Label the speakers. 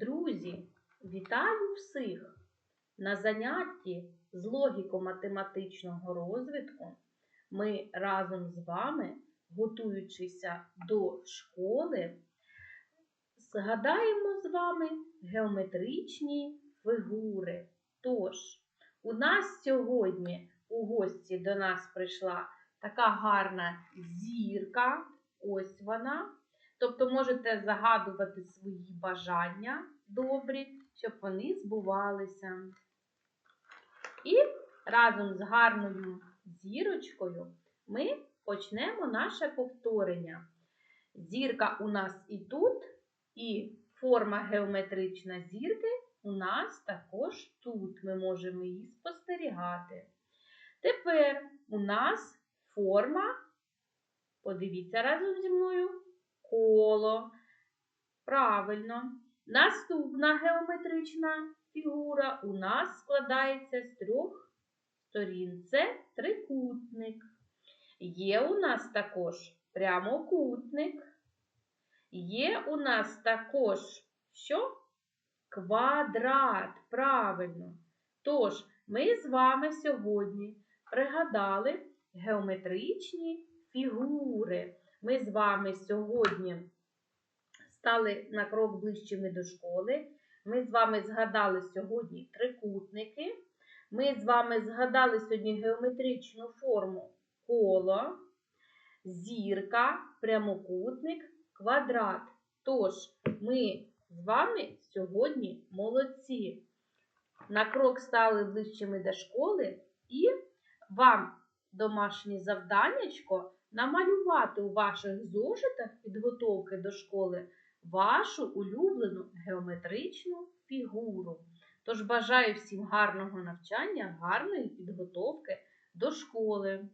Speaker 1: Друзі, вітаю всіх! На занятті з логіко-математичного розвитку ми разом з вами, готуючися до школи, згадаємо з вами геометричні фігури. Тож, у нас сьогодні у гості до нас прийшла така гарна зірка. Ось вона. Тобто можете загадувати свої бажання добрі, щоб вони збувалися. І разом з гарною зірочкою ми почнемо наше повторення. Зірка у нас і тут, і форма геометрична зірки у нас також тут. Ми можемо її спостерігати. Тепер у нас форма, подивіться разом зі мною, коло. Правильно. Наступна геометрична фігура у нас складається з трьох сторін. Це трикутник. Є у нас також прямокутник. Є у нас також що? Квадрат. Правильно. Тож, ми з вами сьогодні пригадали геометричні фігури. Ми з вами сьогодні стали на крок ближчими до школи. Ми з вами згадали сьогодні трикутники. Ми з вами згадали сьогодні геометричну форму коло, зірка, прямокутник, квадрат. Тож, ми з вами сьогодні молодці. На крок стали ближчими до школи і вам домашнє завданнячко намалювати у ваших зошитах підготовки до школи вашу улюблену геометричну фігуру. Тож бажаю всім гарного навчання, гарної підготовки до школи.